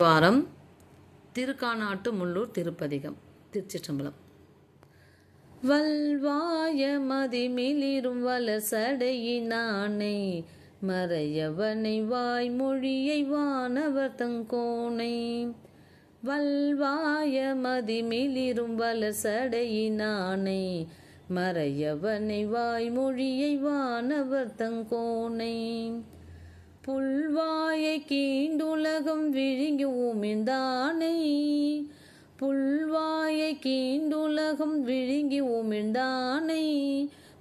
வாரம் திருக்கானாட்டு முள்ளூர் திருப்பதிகம் திருச்சிற்றம்பலம். வல்வாய மதிமிளிரும் வலசடையினானை மறையவனை வாய்மொழியை வானவர் தங்கோனை வல்வாய மதிமிளிரும் வலசடையினானை மறையவனை வாய்மொழியை வானவர் தங்கோனை புல்வாயை கீண்டுலகம் விழுங்கி உமிழ்ந்தானை புல்வாயை கீண்டுலகம் விழுங்கி உமிழ்ந்தானை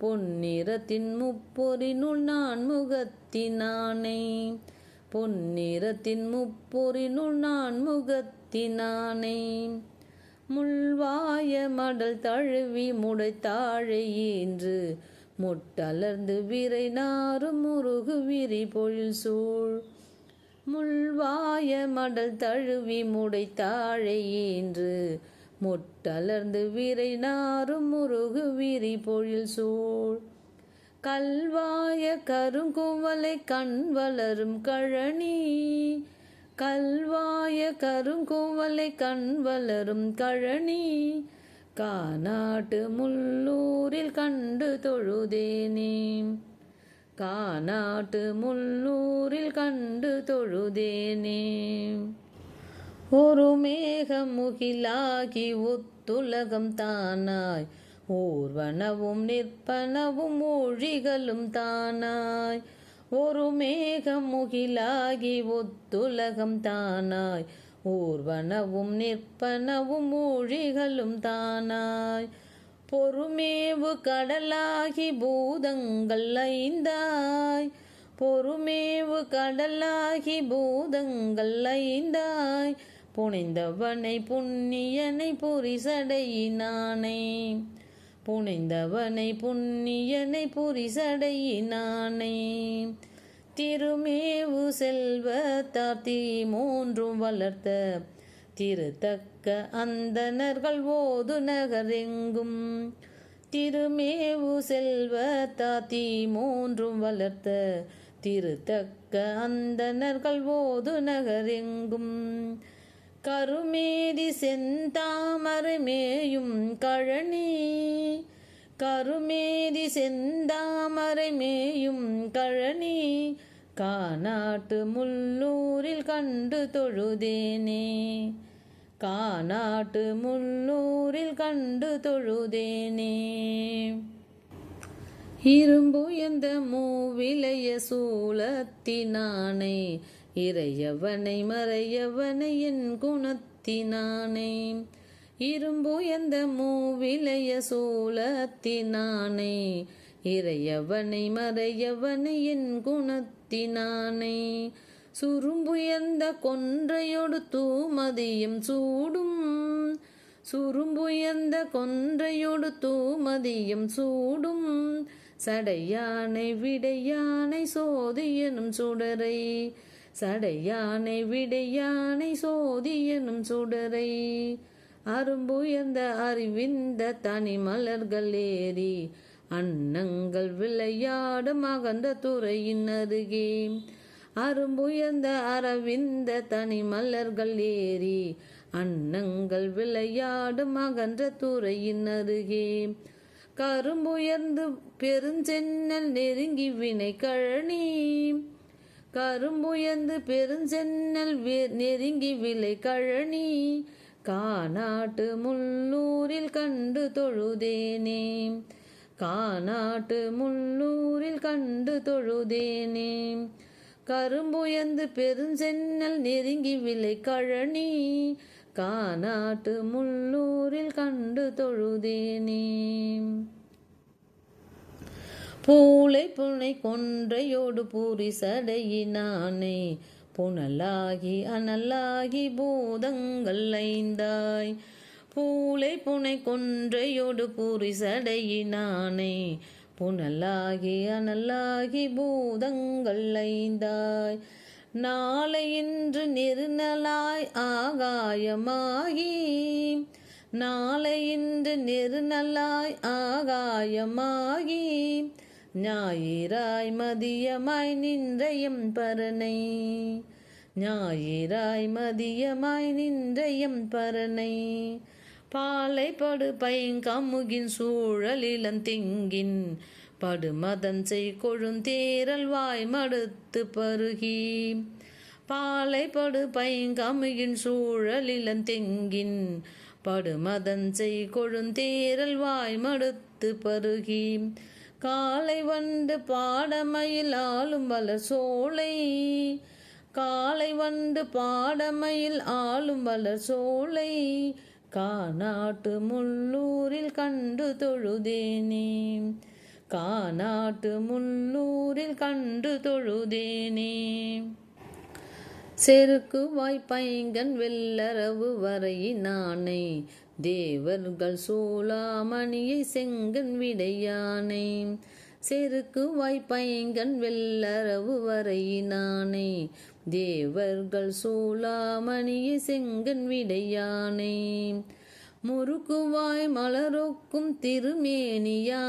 பொன்னிறத்தின் முப்பொறினுள் நான் முகத்தினானை. பொன்னிறத்தின் முப்பொறினுள் நான் முகத்தினானை. முள்வாய மடல் தழுவி முடைத்தாழை என்று முட்டலர்ந்து விரை நாரும் முருகு விரி பொழில் சூழ். முள்வாய மடல் தழுவி முடை தாழை முட்டலர்ந்து விரை நாரும் முருகு விரி பொழில் சூழ். கல்வாய கருங்குவலை கண் வளரும் கழனி. கல்வாய கருங்குவலை கண் வளரும் கழனி. காநாட்டு முள்ளூரில் கண்டு தொழுதேனே. காநாட்டு முள்ளூரில் கண்டு தொழுதேனே. ஒரு மேகம் முகிலாகி ஒத்துலகம் தானாய். ஊர்வனவும் நிற்பனவும் மொழிகளும் தானாய். ஒரு மேகம் முகிலாகி ஒத்துலகம் தானாய். ஊர்வனவும் நிற்பனவும் மூழிகளும் தானாய். பொறுமேவு கடலாகி பூதங்கள் ஐந்தாய். பொறுமேவு கடலாகி பூதங்கள் ஐந்தாய். புனைந்தவனை புண்ணியனை புரிசடையினானே புனைந்தவனை புண்ணியனை புரிசடையினானே திருமேவு செல்வ தாத்தி மூன்றும் வளர்த்த திருத்தக்க அந்தனர்கள் ஓது நகரெங்கும். திருமேவு செல்வ தாத்தி மூன்றும் வளர்த்த திருத்தக்க அந்தனர்கள் ஓது நகரெங்கும். கருமேதி செந்தாமரமேயும் கழனி கருமேதி செந்தாமரை மேயும் கழனி காநாட்டு முள்ளூரில் கண்டு தொழுதேனே. காநாட்டு முள்ளூரில் கண்டு தொழுதேனே. இரும்புயர்ந்த மூவிலைய சூலத்தினானே இறையவனை மறையவனை என் குணத்தினானே. இரும்புயர்ந்த மூவிலைய சூலத்தினானே இறையவனை மறையவனை என் குணத்தினானை. சுரும்புயர்ந்த கொன்றையொடு தூமதியும் சூடும். சுரும்புயர்ந்த கொன்றையொடு தூமதியும் சூடும். சடையானை விடையானை சோதியனும் சுடரை. சடையானை விடையானை சோதியனும் சுடரை. அரும்புயர்ந்த அறிவிந்த தனி மலர்கள் ஏறி அன்னங்கள் விளையாடும் அகந்த துறையின் அருகே. அரும்புயர்ந்த அரவிந்த தனி மலர்கள் ஏறி அன்னங்கள் விளையாடும் அகன்ற துறையின் அருகே. கரும்புயர்ந்து பெருஞ்சென்னல் நெருங்கி வினை கழனி கரும்புயர்ந்து பெருஞ்சென்னல் நெருங்கி விலை கழனி. காநாட்டு முள்ளூரில் கண்டு தொழுதேனே. காநாட்டு முள்ளூரில் கண்டு தொழுதேனே. கரும்புயர்ந்து பெருஞ்சென்னல் நெருங்கி விலை கழனி. காநாட்டு முள்ளூரில் கண்டு தொழுதேனே. பூளை புனை கொன்றையோடு பூரி சடையினானே. புனலாகி அனலாகி பூதங்கள் ஐந்தாய். பூளை புனை கொன்றையோடு பூரி சடையினானே புனலாகி அனலாகி பூதங்கள் ஐந்தாய். நாளை இன்று நெருநலாய் ஆகாயமாகி. நாளை இன்று நெருநலாய் ஆகாயமாகி. ஞாயிறாய் மதியமாய் நின்றயம் பரனை ஞாயிறாய் மதியமாய் நின்ற எம் பரனை பாலைப்படு பைங்கமுகின் சூழலிலம் தெங்கின். படுமதன் செய் கொழுந்தேரல் வாய் மடுத்து பருகி. பாலைப்படு பைங்கமுகின் சூழலிலம் தெங்கின். படுமதன் செய் கொழுந்தேரல் வாய் மடுத்து பருகி. காலை வந்து பாடமையில் ஆளும் வளர் சோலை. காலை வந்து பாடமையில் ஆளும் வளர் சோலை. காநாட்டு முள்ளூரில் கண்டு தொழுதேனே. காநாட்டு முள்ளூரில் கண்டு தொழுதேனே. செருக்கு வாய்ப்பைங்கன் வெள்ளரவு வரையினானை தேவர்கள் சூளாமணியை செங்கன் விடையானை. செருக்கு வாய்ப்பைங்கன் வெள்ளரவு வரையினானை. தேவர்கள் சூளாமணியை செங்கன் விடையானை. முறுக்குவாய் மலரொக்கும் திருமேனியானை.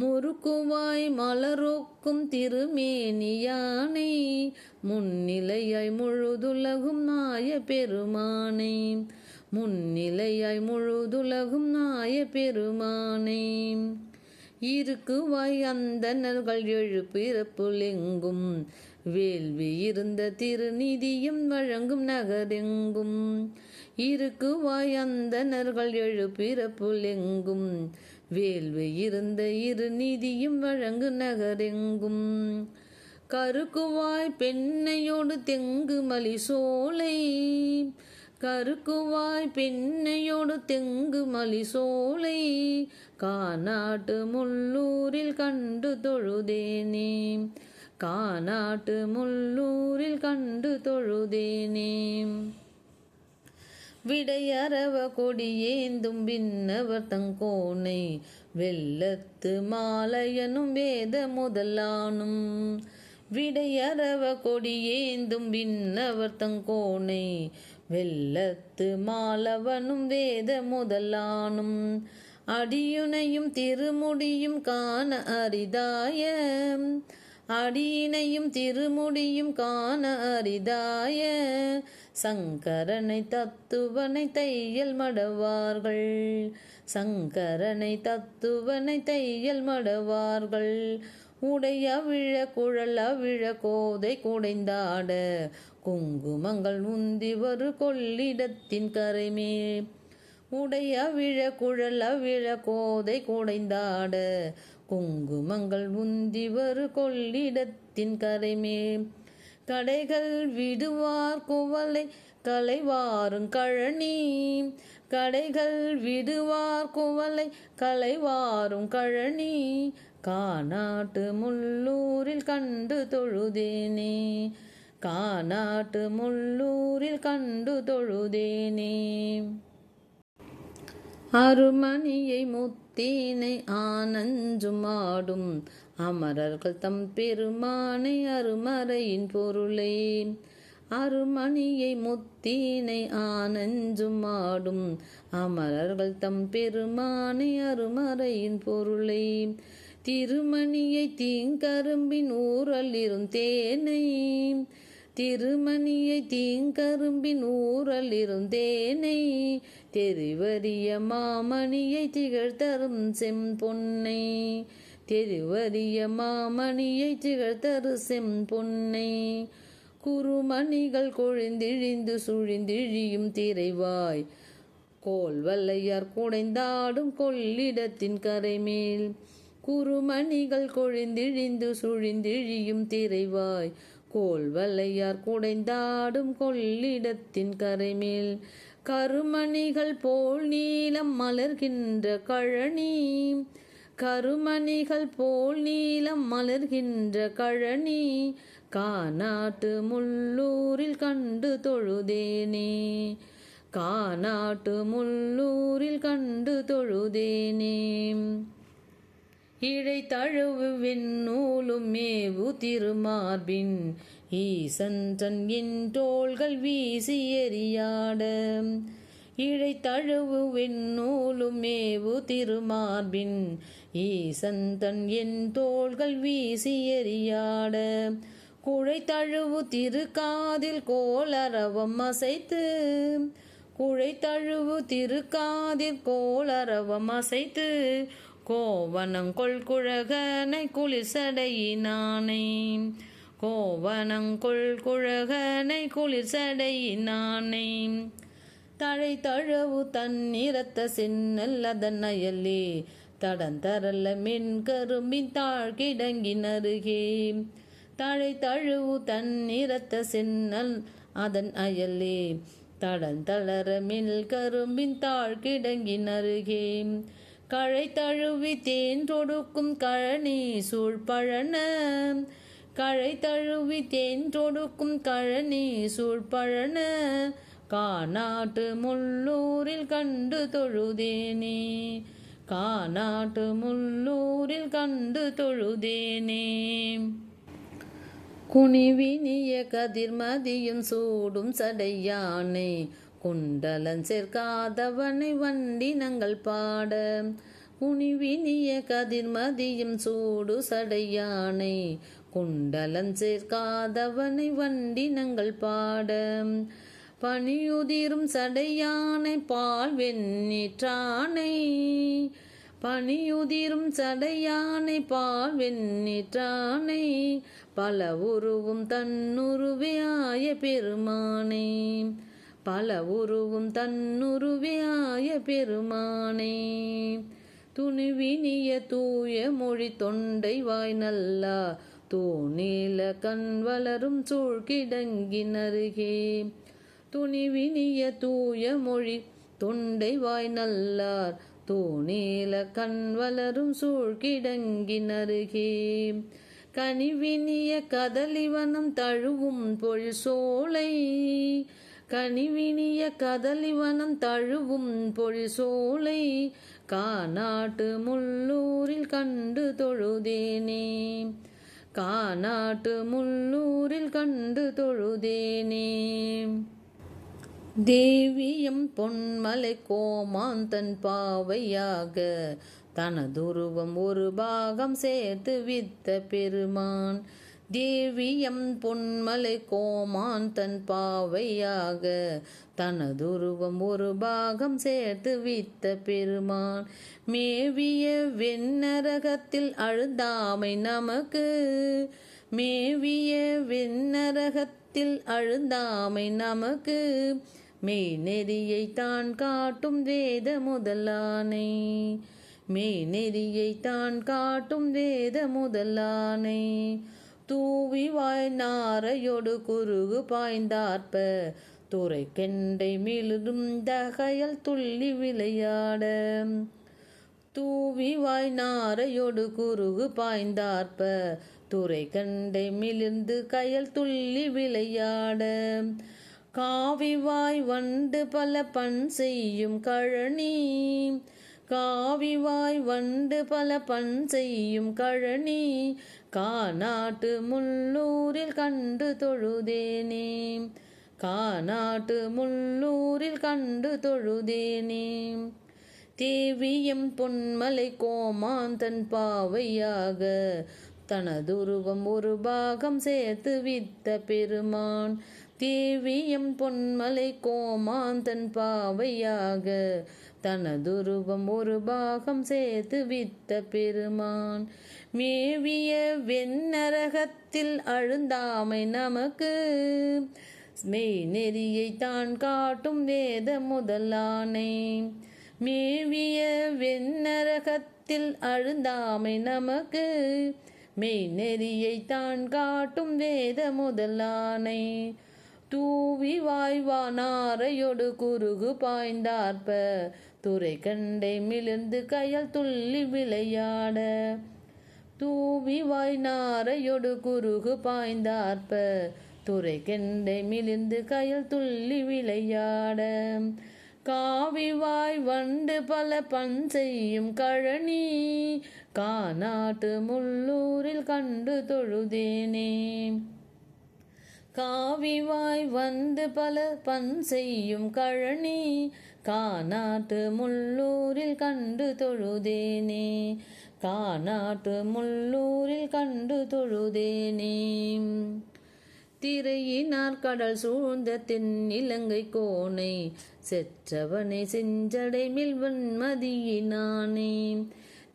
முறுக்குவாய் மலரொக்கும் திருமேனியானை. முன்னிலையாய் முழுதுலகும் நாய பெருமானை முன்னிலையாய் முழுதுலகும் நாய பெருமானே. இருக்குவாய் அந்தனர்கள் எழுப்பிறப்புலெங்கும் வேள்வி இருந்த திருநிதியும் வழங்கும் நகரெங்கும். இருக்குவாய் அந்தனர்கள் எழுப்பிறப்புலெங்கும் வேள்வி இருந்த இருநிதியும் வழங்கு நகரெங்கும். கருக்குவாய் பெண்ணையோடு தெங்கு மலி சோலை. கருக்குவாய் பெண்ணையோடு தெங்கு மலி சோலை காநாட்டு முள்ளூரில் கண்டு தொழுதேனே. காநாட்டு முள்ளூரில் கண்டு தொழுதேனே. விடையறவ கொடியேந்தும் பின்னவர் தங்கோனை. வெள்ளத்து மாலையனும் வேத முதலானும். விடையறவ கொடியேந்தும் பின்னவர் தங்கோனை. வெள்ளத்து மாலவனும் வேத முதலானும் அடியுனையும் திருமுடியும் காண அரிதாய. அடியினையும் திருமுடியும் காண அரிதாய. சங்கரனை தத்துவனை தையல் மடவார்கள். சங்கரனை தத்துவனை தையல் மடவார்கள். உடைய விழ குழல் அவிழ கோதை குடைந்தாட. குங்குமங்கள் உந்தி ஒரு கொள்ளிடத்தின் கரைமே உடைய விழ குழல் அவிழ கோதை குடைந்தாட. குங்குமங்கள் உந்தி ஒரு கொள்ளிடத்தின் கரைமே கடைகள் விடுவார் குவலை கலைவாரும் கழனி. கடைகள் விடுவார் குவலை கலைவாரும் கழனி. காநாட்டு முள்ளூரில் கண்டு தொழுதேனே. காநாட்டு முள்ளூரில் கண்டு தொழுதேனே. அருமணியை முத்தீனை ஆனஞ்சுமாடும் அமரர்கள் தம் பெருமானை அருமறையின் பொருளே அருமணியை முத்தீனை ஆனஞ்சுமாடும் அமரர்கள் தம் பெருமானை அருமறையின் பொருளை திருமணியை தீங்கரும்பின் ஊரல் இருந்தேனை திருமணியை தீங்கரும்பின் ஊரல் இருந்தேனை தெரிவறிய மாமணியை திகழ்தரும் செம்பொன்னை. தெரிவறிய மாமணியை திகழ்தரு செம்பொன்னை. குறுமணிகள் கொழிந்திழிந்து சுழிந்திழியும் திரைவாய் கோல்வல்லையார் குடைந்தாடும் கொள்ளிடத்தின் கரைமேல். குறுமணிகள் கொழிந்திழிந்து சுழிந்திழியும் திரைவாய் கோல்வல்லையார் குடைந்தாடும் கொள்ளிடத்தின் கரைமேல். கருமணிகள் போல் நீளம் மலர்கின்ற கழனி. கருமணிகள் போல் நீளம் மலர்கின்ற கழனி. காநாட்டு முள்ளூரில் கண்டு தொழுதேனே. காநாட்டு முள்ளூரில் கண்டு தொழுதேனே. இழை தழுவு வெண்ணூலும் மேவு திருமார்பின். ஈசன்றன் என் தோள்கள் வீசி எறியாட. இழை தழுவு வெண்ணூலும் மேவு திருமார்பின். ஈசந்தன் என் தோள்கள் வீசி எறியாட. குழை தழுவு திருக்காதில் கோளரவம் அசைத்து. குழை தழுவு திருக்காதில் கோளரவம் அசைத்து. கோவனங்கொள் குழகனை குளிர் சடையினானை கோவனங்கொள் குழகனை குளிர் தழை தழவு தன்னிறத்த சின்னல் அதன் அயலே தடந்தரல்ல மின் கரும்பின் தாழ் கிடங்கின் அருகே தழை தழுவு தன்னிறத்த சின்னல் அதன் அயலே தடந்தளர மெல் கரும்பின் தாழ் கிடங்கின் அருகே கழை தழுவி தேன் தொடுக்கும் கழனி சூழ்பழன கழை தழுவி தேன் தொடுக்கும் கழனி சூழ்பழன காநாட்டு முள்ளூரில் கண்டு தொழுதேனே. காநாட்டு முள்ளூரில் கண்டு தொழுதேனே. குனிவினிய கதிர்மதியும் சூடும் சடையானே. குண்டலன் சேர்க்காதவனை வண்டினங்கள் பாட. குனிவினிய கதிர்மதியும் சூடு சடையானை. குண்டலன் சேர்க்காதவனை வண்டினங்கள் பாட. பனியுதிரும் சடையானை பால் வெண்ணிற்றானை. பனியுதிரும் சடையானை பால் வெண்ணிற்றானை. பல உருவும் தன்னுருவே ஆய பெருமானே. பல உருவும் தன்னுருவியாய பெருமானே. துணிவினிய தூய மொழி தொண்டை வாய் நல்லா தூணில கண் வளரும் சூழ்கிடங்கினருகே துணிவினிய தூய மொழி தொண்டை வாய் நல்லார் தூணில கண் வளரும் சூழ்கிடங்கினருகே கனிவினிய கதலிவனம் தழுவும் பொழு சோலை கனிவினிய கதலிவனம் தழுவும் பொழு சோலை காநாட்டு முள்ளூரில் கண்டு தொழுதேனே. காநாட்டு முள்ளூரில் கண்டு தொழுதேனே. தேவியம் பொன்மலை கோமாந்தன் பாவையாக தனதுருவம் ஒரு பாகம் சேர்த்து வித்த பெருமான். தேவியம் பொன்மலை கோமான் தன் பாவையாக. தனதுருவம் ஒரு பாகம் சேர்த்து வித்த பெருமான். மேவிய வெண்ணரகத்தில் அழுந்தாமை நமக்கு. மேவிய வெண்ணரகத்தில் அழுந்தாமை நமக்கு. மெய்நெறியை தான் காட்டும் வேத முதலானை. மெய்நெறியை தான் காட்டும் வேத முதலானை. தூவி வாய் நாரையொடு குறுகு பாய்ந்தார்ப்ப. துறை கெண்டை மிளிரும் தகையல் துள்ளி விளையாட. தூவி வாய் நாரையொடு குறுகு பாய்ந்தார்ப்ப. துறை கண்டை மிளிர்ந்து கயல் துள்ளி விளையாட. காவிவாய் வண்டு பல பண் செய்யும் கழனி. காவிவாய் வண்டு பல பண் செய்யும் கழனி காநாட்டு முள்ளூரில் கண்டு தொழுதேனே. காநாட்டு முள்ளூரில் கண்டு தொழுதேனே. தேவியம் பொன்மலை கோமாந்தன் பாவையாக தனதுருவம் ஒரு பாகம் சேர்த்து வித்த பெருமான். தேவியம் பொன்மலை கோமாந்தன் பாவையாக தனதுருவம் ஒரு பாகம் சேர்த்து வித்த பெருமான். மேவிய வெண்ணரகத்தில் அழுந்தாமை நமக்கு. மெய் நெறியை தான் காட்டும் வேத முதலானை. மேவிய வெண்ணரகத்தில் அழுந்தாமை நமக்கு. மெய் நெறியை தான் காட்டும் வேத முதலானை. தூவி வாய்வானாரையொடு குறுகு பாய்ந்தார்ப்ப. துறை கண்டை மிளிர்ந்து கயல் துள்ளி விளையாட. தூவி வாய் நாரையொடு குறுகு பாய்ந்தார்ப்ப. துறை கெண்டை மிளிர்ந்து கயல் துள்ளி விளையாட. காவி வாய் வண்டு பல பண் செய்யும் கழனி. காநாட்டு முள்ளூரில் கண்டு தொழுதேனே. காவிவாய் வந்து பல பண் செய்யும் கழனி. காநாட்டு முள்ளூரில் கண்டு தொழுதேனே. காநாட்டு முள்ளூரில் கண்டு தொழுதேனே. திரையினார் கடல் சூழ்ந்த தென் இலங்கை கோனை செற்றவனை செஞ்சடை மில்வன்மதியினானே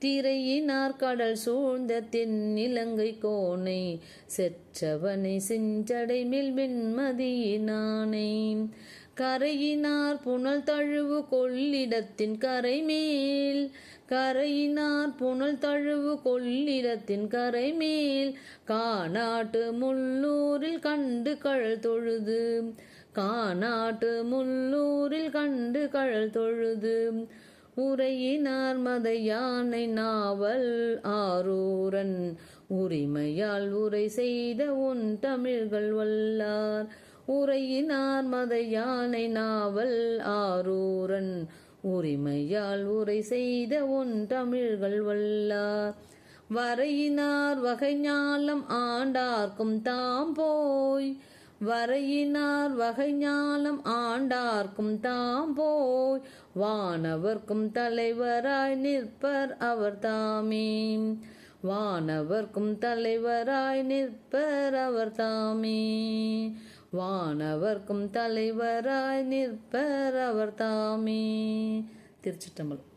திரையினார் கடல் சூழ்ந்த தென் இலங்கை கோனை செற்றவனை செஞ்சடை மில்வெண்மதியினானே கரையினார் புனல் தழுவு கொள்ளிடத்தின் கரைமேல். கரையினார் புனல் தழுவு கொள்ளிடத்தின் கரைமேல். காநாட்டு முள்ளூரில் கண்டு கழல் தொழுது. காநாட்டு முள்ளூரில் கண்டு கழல் தொழுது. உரையினார் மத யானை நாவல் ஆரூரன். உரிமையால் உரை செய்த உன் தமிழ்கள் வல்லார். உரையினார் மத யானை நாவல் ஆரூரன். உரிமையால் உரை செய்த உன் தமிழ்கள் வல்லார். வரையினார் வகை ஞாலம் ஆண்டார்க்கும் தாம் போய். வரையினார் வகை ஞாலம் ஆண்டார்க்கும் தாம் போய். வானவர்க்கும் தலைவராய் நிற்பர் அவர் தாமே வானவர்க்கும் தலைவராய் நிற்பர் அவர் தாமே வானவர்க்கும் தலைவராய் நிற்பர் அவர் தாமே. திருச்சிட்டம்பலம்